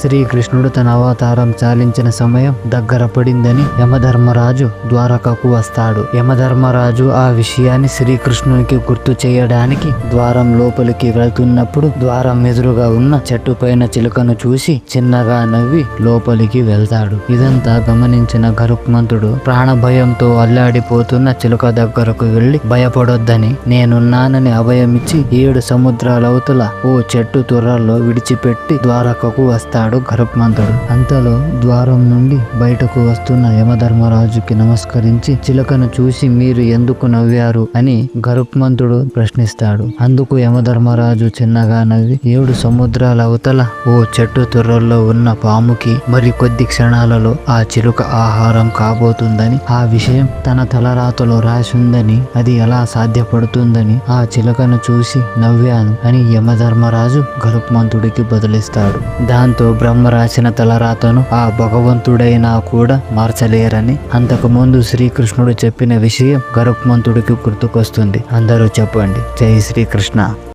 శ్రీకృష్ణుడు తన అవతారం చాలించిన సమయం దగ్గర పడిందని యమధర్మరాజు ద్వారకకు వస్తాడు. యమధర్మరాజు ఆ విషయాన్ని శ్రీకృష్ణునికి గుర్తు చేయడానికి ద్వారం లోపలికి వెళ్తున్నప్పుడు ద్వారం ఎదురుగా ఉన్న చెట్టు పైన చిలుకను చూసి చిన్నగా నవ్వి లోపలికి వెళ్తాడు. ఇదంతా గమనించిన గరుక్మంతుడు ప్రాణభయంతో అల్లాడిపోతున్న చిలుక దగ్గరకు వెళ్ళి భయపడొద్దని నేనున్నానని అభయమిచ్చి ఏడు సముద్రాలవతల ఓ చెట్టు తుర్రల్లో విడిచిపెట్టి ద్వారకకు వస్తాడు. గరుక్మంతుడు అంతలో ద్వారం నుండి బయటకు వస్తున్న యమధర్మరాజుకి నమస్కరించి చిలకను చూసి మీరు ఎందుకు నవ్వారు అని గరుక్మంతుడు ప్రశ్నిస్తాడు. అందుకు యమధర్మరాజు చిన్నగా నవ్వి ఏడు సముద్రాల అవతల ఓ చెట్టు తుర్రల్లో ఉన్న పాముకి మరి కొద్ది క్షణాలలో ఆ చిలుక ఆహారం కాబోతుందని ఆ విషయం తన తలరాతలో రాసిందని అది ఎలా సాధ్యపడుతుందని ఆ చిలకను చూసి నవ్వాను అని యమధర్మరాజు గరుక్మంతుడికి బదులిస్తాడు. దాంతో బ్రహ్మ రాసిన తలరాతను ఆ భగవంతుడైనా కూడా మార్చలేరని అంతకుముందు శ్రీకృష్ణుడు చెప్పిన విషయం గరుక్మంతుడికి గుర్తుకొస్తుంది. అందరూ చెప్పండి. జై శ్రీకృష్ణ.